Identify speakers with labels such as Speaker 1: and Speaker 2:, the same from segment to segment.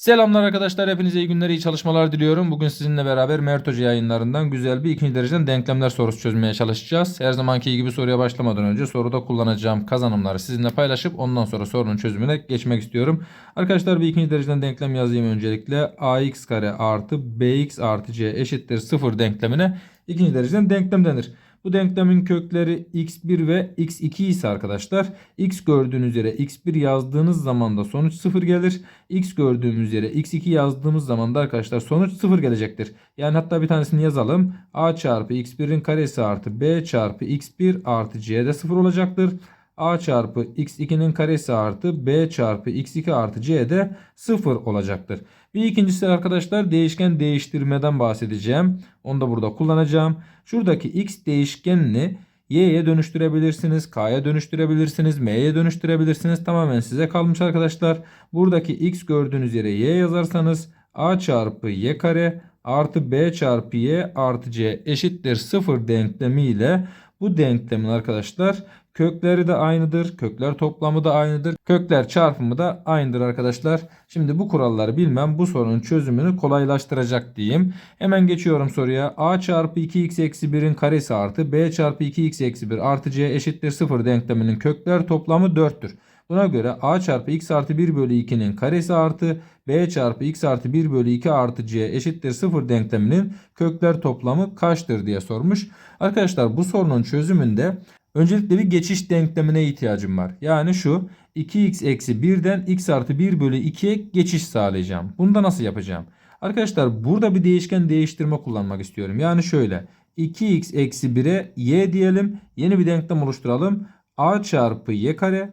Speaker 1: Selamlar arkadaşlar. Hepinize iyi günler, iyi çalışmalar diliyorum. Bugün sizinle beraber Mert Hoca yayınlarından güzel bir ikinci dereceden denklemler sorusu çözmeye çalışacağız. Her zamanki gibi soruya başlamadan önce soruda kullanacağım kazanımları sizinle paylaşıp ondan sonra sorunun çözümüne geçmek istiyorum. Arkadaşlar bir ikinci dereceden denklem yazayım öncelikle. ax kare artı bx artı c eşittir 0 denklemine ikinci dereceden denklem denir. Bu denklemin kökleri x1 ve x2 ise arkadaşlar x gördüğünüz yere x1 yazdığınız zaman da sonuç 0 gelir. x gördüğümüz yere x2 yazdığımız zaman da arkadaşlar sonuç 0 gelecektir. Yani hatta bir tanesini yazalım. a çarpı x1'in karesi artı b çarpı x1 artı c de 0 olacaktır. a çarpı x2'nin karesi artı b çarpı x2 artı c de 0 olacaktır. Bir ikincisi arkadaşlar değişken değiştirmeden bahsedeceğim. Onu da burada kullanacağım. Şuradaki x değişkenini y'ye dönüştürebilirsiniz, k'ya dönüştürebilirsiniz, m'ye dönüştürebilirsiniz. Tamamen size kalmış arkadaşlar. Buradaki x gördüğünüz yere y yazarsanız a çarpı y kare artı b çarpı y artı c eşittir 0 denklemiyle bu denklemin arkadaşlar kökleri de aynıdır. Kökler toplamı da aynıdır. Kökler çarpımı da aynıdır arkadaşlar. Şimdi bu kuralları bilmem bu sorunun çözümünü kolaylaştıracak diyeyim. Hemen geçiyorum soruya. a çarpı 2x eksi 1'in karesi artı b çarpı 2x eksi 1 artı c eşittir 0 denkleminin kökler toplamı 4'tür. Buna göre a çarpı x artı 1 bölü 2'nin karesi artı b çarpı x artı 1 bölü 2 artı c eşittir 0 denkleminin kökler toplamı kaçtır diye sormuş. Arkadaşlar bu sorunun çözümünde öncelikle bir geçiş denklemine ihtiyacım var. Yani şu 2x eksi 1'den x artı 1 bölü 2'ye geçiş sağlayacağım. Bunu da nasıl yapacağım? Arkadaşlar burada bir değişken değiştirme kullanmak istiyorum. Yani şöyle 2x eksi 1'e y diyelim. Yeni bir denklem oluşturalım. a çarpı y kare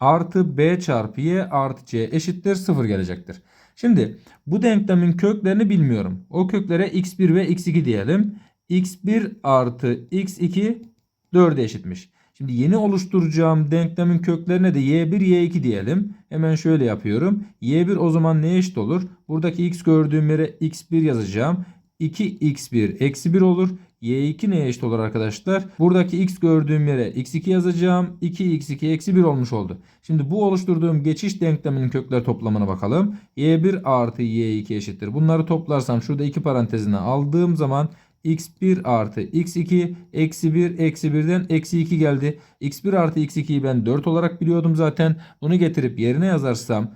Speaker 1: artı b çarpı y artı c eşittir 0 gelecektir. Şimdi bu denklemin köklerini bilmiyorum. O köklere x1 ve x2 diyelim. x1 artı x2 4'e eşitmiş. Şimdi yeni oluşturacağım denklemin köklerine de y1 y2 diyelim. Hemen şöyle yapıyorum. y1 o zaman neye eşit olur? Buradaki x gördüğüm yere x1 yazacağım. 2x1 eksi 1 olur. y2 neye eşit olur arkadaşlar? Buradaki x gördüğüm yere x2 yazacağım. 2x2 eksi 1 olmuş oldu. Şimdi bu oluşturduğum geçiş denkleminin kökler toplamına bakalım. y1 artı y2 eşittir. Bunları toplarsam şurada iki parantezine aldığım zaman x1 artı x2 eksi 1 eksi 1'den eksi 2 geldi. x1 artı x2'yi ben 4 olarak biliyordum zaten. Bunu getirip yerine yazarsam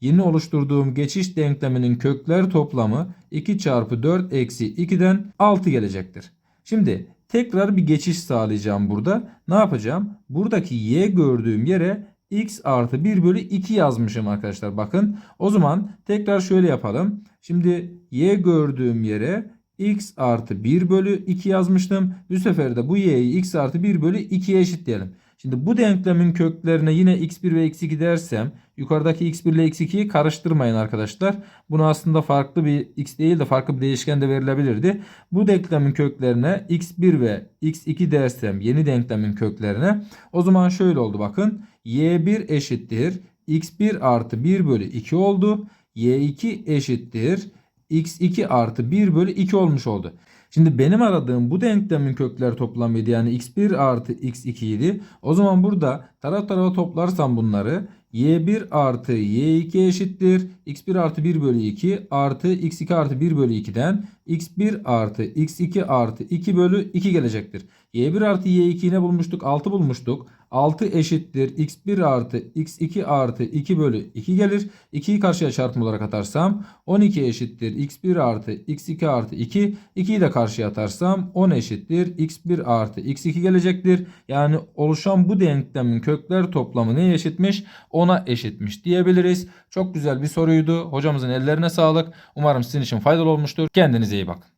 Speaker 1: yeni oluşturduğum geçiş denkleminin kökler toplamı 2 çarpı 4 eksi 2'den 6 gelecektir. Şimdi tekrar bir geçiş sağlayacağım burada. Ne yapacağım? Buradaki y gördüğüm yere x artı 1 bölü 2 yazmışım arkadaşlar. Bakın o zaman tekrar şöyle yapalım. Şimdi y gördüğüm yere x artı 1 bölü 2 yazmıştım. Bu sefer de bu y'yi x artı 1 bölü 2'ye eşitleyelim. Şimdi bu denklemin köklerine yine x1 ve x2 dersem yukarıdaki x1 ile x2'yi karıştırmayın arkadaşlar. Bunu aslında farklı bir x değil de farklı bir değişken de verilebilirdi. Bu denklemin köklerine x1 ve x2 dersem yeni denklemin köklerine o zaman şöyle oldu bakın. y1 eşittir x1 artı 1 bölü 2 oldu. y2 eşittir x2 artı 1 bölü 2 olmuş oldu. Şimdi benim aradığım bu denklemin kökler toplamıydı. Yani x1 artı x2 idi. O zaman burada taraf tarafa toplarsam bunları y1 artı y2 eşittir. x1 artı 1 bölü 2 artı x2 artı 1 bölü 2'den x1 artı x2 artı 2 bölü 2 gelecektir. y1 artı y2'yi ne bulmuştuk? 6 bulmuştuk. 6 eşittir x1 artı x2 artı 2 bölü 2 gelir. 2'yi karşıya çarpım olarak atarsam 12 eşittir x1 artı x2 artı 2. 2'yi de karşıya atarsam 10 eşittir x1 artı x2 gelecektir. Yani oluşan bu denklemin kökler toplamı neye eşitmiş? 10'a eşitmiş diyebiliriz. Çok güzel bir soruydu. Hocamızın ellerine sağlık. Umarım sizin için faydalı olmuştur. Kendinize iyi bakın.